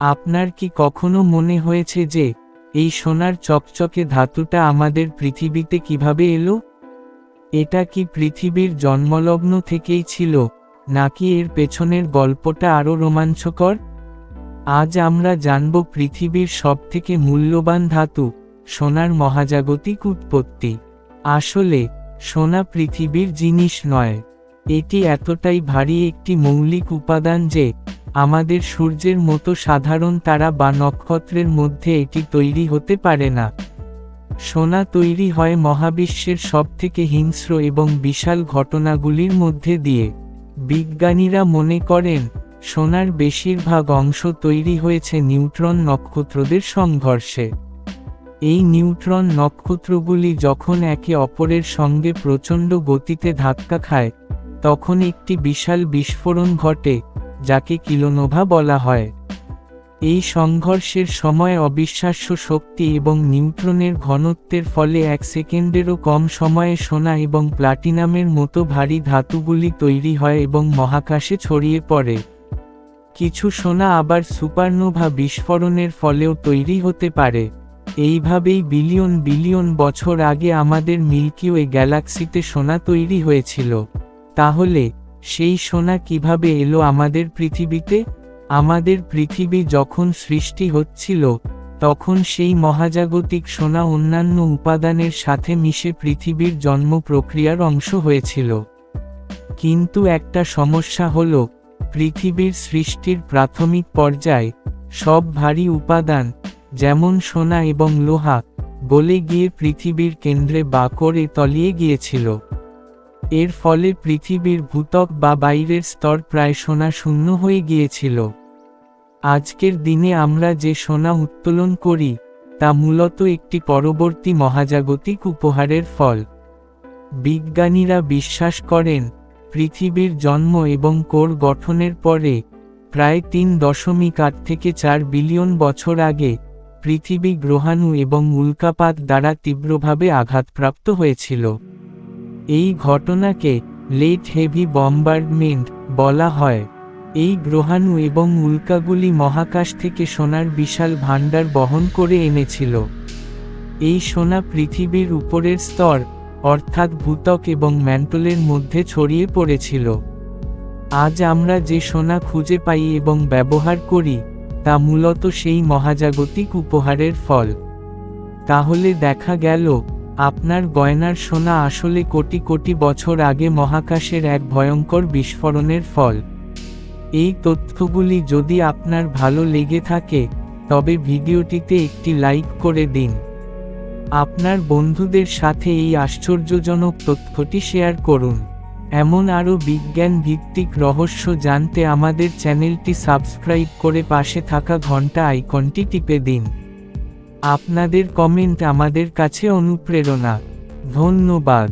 আপনার কি কখনো মনে হয়েছে যে, এই সোনার চকচকে ধাতুটা আমাদের পৃথিবীতে কীভাবে এলো? এটা কি পৃথিবীর জন্মলগ্ন থেকেই ছিল, নাকি এর পেছনের গল্পটা আরও রোমাঞ্চকর? আজ আমরা জানব পৃথিবীর সবথেকে মূল্যবান ধাতু, সোনার মহাজাগতিক উৎপত্তি। আসলে, সোনা পৃথিবীর জিনিস নয়। এটি এতটাই ভারী একটি মৌলিক উপাদান যে আমাদের সূর্যের মতো সাধারণ তারা বা নক্ষত্রের মধ্যে এটি তৈরি হতে পারে না। সোনা তৈরি হয় মহাবিশ্বের সবথেকে হিংস্র এবং বিশাল ঘটনাগুলির মধ্যে দিয়ে। বিজ্ঞানীরা মনে করেন, সোনার বেশিরভাগ অংশ তৈরি হয়েছে নিউট্রন নক্ষত্রদের সংঘর্ষে। এই নিউট্রন নক্ষত্রগুলি যখন একে অপরের সঙ্গে প্রচণ্ড গতিতে ধাক্কা খায়, তখন একটি বিশাল বিস্ফোরণ ঘটে। যাকে কিলোনোভা বলা হয়। এই সংঘর্ষের সময় অবিশ্বাস্য শক্তি এবং নিউট্রনের ঘনত্বের ফলে এক সেকেন্ডেরও কম সময়ে সোনা এবং প্লাটিনামের মতো ভারী ধাতুগুলি তৈরি হয় এবং মহাকাশে ছড়িয়ে পড়ে। কিছু সোনা আবার সুপারনোভা বিস্ফোরণের ফলেও তৈরি হতে পারে। এইভাবেই বিলিয়ন বিলিয়ন বছর আগে আমাদের মিল্কিওয়ে গ্যালাক্সিতে সোনা তৈরি হয়েছিল। তাহলে সেই সোনা কীভাবে এলো আমাদের পৃথিবীতে? আমাদের পৃথিবী যখন সৃষ্টি হচ্ছিল, তখন সেই মহাজাগতিক সোনা অন্যান্য উপাদানের সাথে মিশে পৃথিবীর জন্ম প্রক্রিয়ার অংশ হয়েছিল। কিন্তু একটা সমস্যা হল, পৃথিবীর সৃষ্টির প্রাথমিক পর্যায়ে, সব ভারী উপাদান, যেমন সোনা এবং লোহা, গলে গিয়ে পৃথিবীর কেন্দ্রে বা করে তলিয়ে গিয়েছিল। এর ফলে পৃথিবীর ভূতক বা বাইরের স্তর প্রায় সোনা শূন্য হয়ে গিয়েছিল। আজকের দিনে আমরা যে সোনা উত্তোলন করি, তা মূলত একটি পরবর্তী মহাজাগতিক উপহারের ফল। বিজ্ঞানীরা বিশ্বাস করেন, পৃথিবীর জন্ম এবং কোর গঠনের পরে, প্রায় তিন দশমিক আট থেকে চার বিলিয়ন বছর আগে, পৃথিবী গ্রহাণু এবং উল্কাপাত দ্বারা তীব্রভাবে আঘাতপ্রাপ্ত হয়েছিল। এই ঘটনাকে লেট হেভি বম্বার্ডমেন্ট বলা হয়। এই গ্রহাণু এবং উল্কাগুলি মহাকাশ থেকে সোনার বিশাল ভাণ্ডার বহন করে এনেছিল। এই সোনা পৃথিবীর উপরের স্তর, অর্থাৎ ভূতক এবং ম্যান্টলের মধ্যে ছড়িয়ে পড়েছিল। আজ আমরা যে সোনা খুঁজে পাই এবং ব্যবহার করি, তা মূলত সেই মহাজাগতিক উপহারের ফল। তাহলে দেখা গেল আপনার গয়নার সোনা আসলে কোটি কোটি বছর আগে মহাকাশের এক ভয়ঙ্কর বিস্ফোরণের ফল। এই তথ্যগুলি যদি আপনার ভালো লেগে থাকে, তবে ভিডিওটিতে একটি লাইক করে দিন। আপনার বন্ধুদের সাথে এই আশ্চর্যজনক তথ্যটি শেয়ার করুন। এমন আরও বিজ্ঞান ভিত্তিক রহস্য জানতে আমাদের চ্যানেলটি সাবস্ক্রাইব করে পাশে থাকা ঘণ্টা আইকনটি টিপে দিন। আপনাদের কমেন্ট আমাদের কাছে অনুপ্রেরণা। ধন্যবাদ।